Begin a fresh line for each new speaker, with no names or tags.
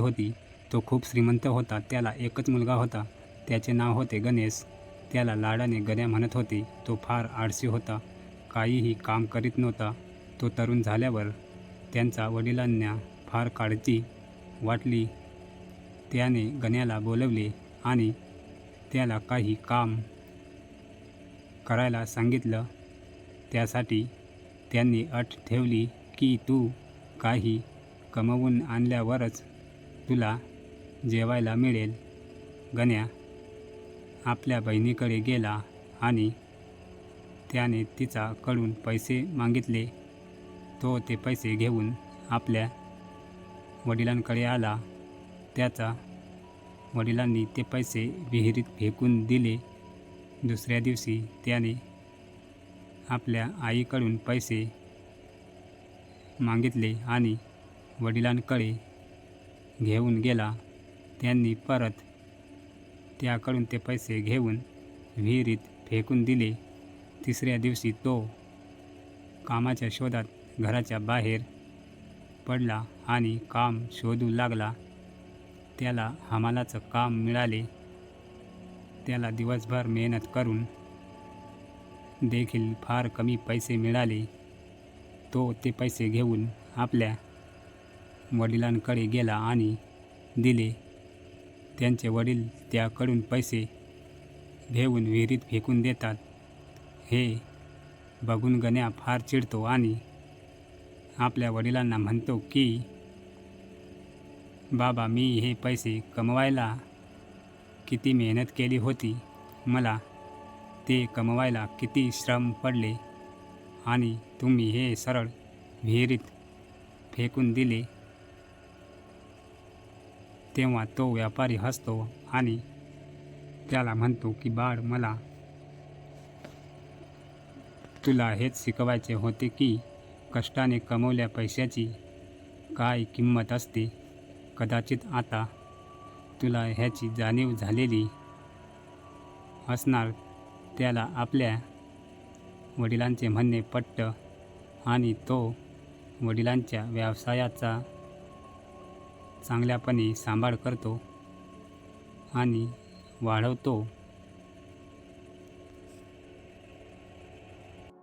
होती. तो खूप श्रीमंत होता. त्याला एकच मुलगा होता. त्याचे नाव होते गणेश. त्याला लाडाने गण्या म्हणत होते. तो फार आळशी होता. काहीही काम करीत नव्हता. तो तरुण झाल्यावर त्यांच्या वडिलांना फार काळजी वाटली. त्याने गण्याला बोलवले आणि त्याला काही काम करायला सांगितलं. त्यासाठी त्यांनी अट ठेवली की तू काही कमवून आणल्यावरच तुला जेवायला मिळेल. गण्या आपल्या बहिणीकडे गेला आणि त्याने तिच्याकडून पैसे मागितले. तो ते पैसे घेऊन आपल्या वडिलांकडे आला. त्याचा वडिलांनी ते पैसे विहिरीत फेकून दिले. दुसऱ्या दिवशी त्याने आपल्या आईकडून पैसे मागितले आणि वडिलांकडे घेऊन गेला. त्यांनी परत त्याकडून ते पैसे घेऊन विहिरीत फेकून दिले. तिसऱ्या दिवशी तो कामाच्या शोधात घराच्या बाहेर पडला आणि काम शोधू लागला. त्याला हमालाचं काम मिळाले. त्याला दिवसभर मेहनत करून देखील फार कमी पैसे मिळाले. तो ते पैसे घेऊन आपल्या वडिलांकडे गेला आणि दिले. त्यांचे वडील त्याकडून पैसे घेऊन विहिरीत फेकून देतात. हे बघून गण्या फार चिडतो आणि आपल्या वडिलांना म्हणतो की बाबा मी हे पैसे कमवायला किती मेहनत केली होती. मला ते कमवायला किती श्रम पडले आणि तुम्ही हे सरळ विहिरीत फेकून दिले. तेव्हा तो व्यापारी हसतो आणि त्याला म्हणतो की बाळ मला तुला हेच शिकवायचे होते की कष्टाने कमवल्या पैशाची काय किंमत असते? कदाचित आता तुला ह्याची जाणीव झालेली असणार. त्याला आपल्या वडिलांचे म्हणणे पट्ट आणि तो वडिलांच्या व्यवसायाचा चांगल्यापणे सांभाळ करतो आणि वाढवतो.